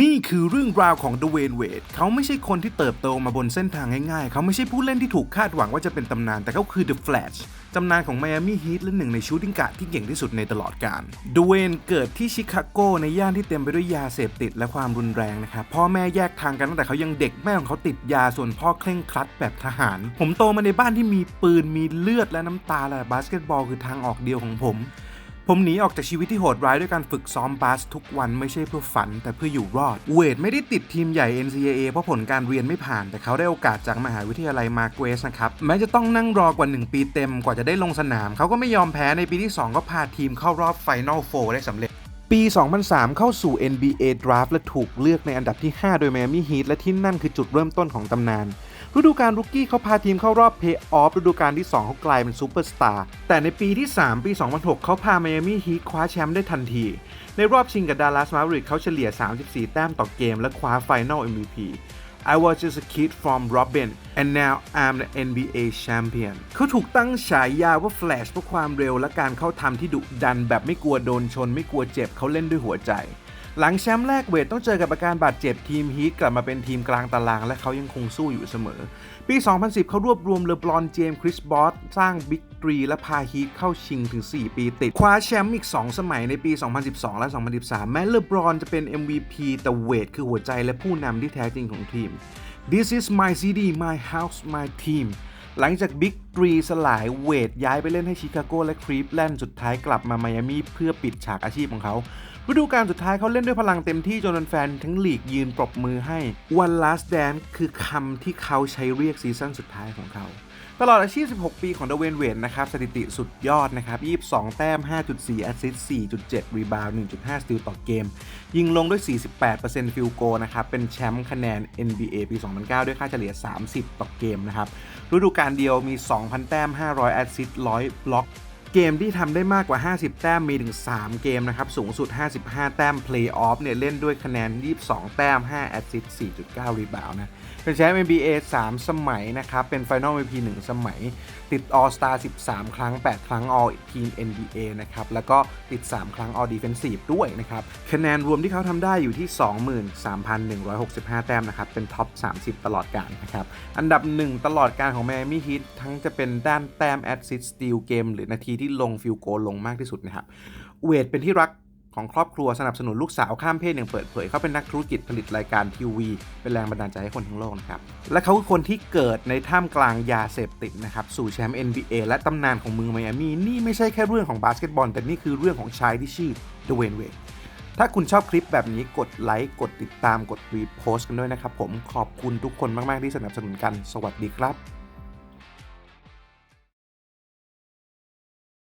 นี่คือเรื่องราวของเดเวนเวดเขาไม่ใช่คนที่เติบโตมาบนเส้นทางง่ายๆ เขาไม่ใช่ผู้เล่นที่ถูกคาดหวังว่าจะเป็นตำนาน แต่เขาคือ The Flash ตำนานของไมอามี่ฮีทและหนึ่งในชูตติ้งการ์ดที่เก่งที่สุดในตลอดกาลเดเวนเกิดที่ชิคาโกในย่านที่เต็มไปด้วยยาเสพติดและความรุนแรงนะครับ พ่อแม่แยกทางกันตั้งแต่เขายังเด็กแม่ของเขาติดยาส่วนพ่อเคร่งครัดแบบทหาร ผมโตมาในบ้านที่มีปืนมีเลือดและน้ำตาและบาสเกตบอลคือทางออกเดียวของผม ผมหนีออกจากชีวิตที่โหดร้ายด้วยการฝึกซ้อมบาสทุกวันไม่ใช่เพื่อฝัน แต่เพื่ออยู่รอด เวดไม่ได้ติดทีมใหญ่ NCAA เพราะผลการเรียนไม่ผ่าน แต่เขาได้โอกาสจากมหาวิทยาลัยมาเกรสนะครับแม้จะต้องนั่งรอกว่า 1 ปีเต็มกว่าจะได้ลงสนาม เขาก็ไม่ยอมแพ้ในปีที่ 2 ก็พาทีมเข้ารอบไฟนอลโฟได้สำเร็จ ปี 2003 เข้าสู่ NBA Draft และถูกเลือกในอันดับที่ 5 โดย Miami Heat และที่นั่นคือจุดเริ่มต้นของตำนาน ฤดูกาลรุกกี้เขาพาทีมเข้ารอบเพย์ออฟฤดูกาลที่ 2 เขากลายเป็นซูเปอร์สตาร์ แต่ในปีที่ 3 ปี 2006 เขาพา Miami Heat คว้าแชมป์ได้ทันที ในรอบชิงกับ Dallas Mavericks เขาเฉลี่ย 34 แต้มต่อเกม และคว้า Final MVP I was just a kid from Robin and now I'm the NBA champion เขาถูกตั้งฉายาว่า Flash เพราะความเร็วและการเข้าทำที่ดุดันแบบไม่กลัวโดนชน ไม่กลัวเจ็บเขาเล่นด้วยหัวใจ หลังแชมป์แรกเวทต้องเจอกับอาการบาดเจ็บทีมฮีทกลับมาเป็นทีมกลางตาราง และเขายังคงสู้อยู่เสมอ ปี 2010 เขารวบรวมเลบรอนเจมส์คริสบอสสร้างบิ๊กตรีและพาฮีทเข้าชิงถึง 4 ปีติด คว้าแชมป์อีก 2 สมัยในปี 2012 และ 2013 แม้เลบรอนจะเป็น MVP แต่เวทคือหัวใจและผู้นำที่แท้จริงของทีม This is my city my house my team หลังจากบิ๊กตรีสลายเวทย้ายไปเล่นให้ชิคาโกและครีฟแลนด์สุดท้ายกลับมาไมอามี่เพื่อปิดฉากอาชีพของเขาฤดูกาลสุดท้ายเขาเล่นด้วยพลังเต็มที่จนแฟนทั้งลีกยืนปรบมือให้ One Last Dance คือคำที่เขาใช้เรียกซีซั่นสุดท้ายของเขา ตลอดอาชีพ 16 ปีของเดเวนเวนนะครับ สถิติสุดยอดนะครับ 22 แต้ม 5.4 แอสซิสต์4.7 รีบาวด์1.5 สติลต่อเกม ยิงลงด้วย 48%ฟิลโกนะครับ เป็นแชมป์คะแนน NBA ปี 2009 ด้วยค่าเฉลี่ย 30 ต่อเกมนะครับ ฤดูกาลเดียวมี 2,000 แต้ม 500 แอสซิสต์100 บล็อก เกมที่ทำได้มากกว่า 50 แต้มมีถึง 3 เกมนะครับ สูงสุด 55 แต้มเพลย์ออฟเนี่ย เล่นด้วยคะแนน 22 แต้ม 5 แอสซิสต์4.9 รีบาวนะ เป็นแชมป์ NBA 3 สมัยนะครับ เป็น Final MVP 1 สมัย ติด All Star 13 ครั้ง 8 ครั้ง All Team NBA นะครับ แล้วก็ติด 3 ครั้ง All Defensive ด้วยนะครับ คะแนนรวมที่เขาทำได้อยู่ที่ 23,165 แต้มนะครับ เป็นท็อป 30 ตลอดกาลนะครับ อันดับ 1 ตลอดการของ Miami Heat ทั้งจะเป็นด้านแต้ม Assist Steal เกมหรือนาทีที่ลงฟิลโกลงมากที่สุดนะครับ เวทเป็นที่รักของครอบครัวสนับสนุนลูกสาวข้ามเพศอย่างเปิดเผย เขาเป็นนักธุรกิจผลิตรายการทีวี เป็นแรงบันดาลใจให้คนทั้งโลกนะครับ และเขาคือคนที่เกิดในท่ามกลางยาเสพติดนะครับ สู่แชมป์ NBA และตำนานของเมืองไมอามีนี่ไม่ใช่แค่เรื่องของบาสเกตบอล แต่นี่คือเรื่องของชายที่ชื่อเดเวนเวดถ้าคุณชอบคลิปแบบนี้กดไลค์กดติดตามกดรีโพสต์กันด้วยนะครับผมขอบคุณทุกคนมาก ๆ ที่สนับสนุนกัน สวัสดีครับ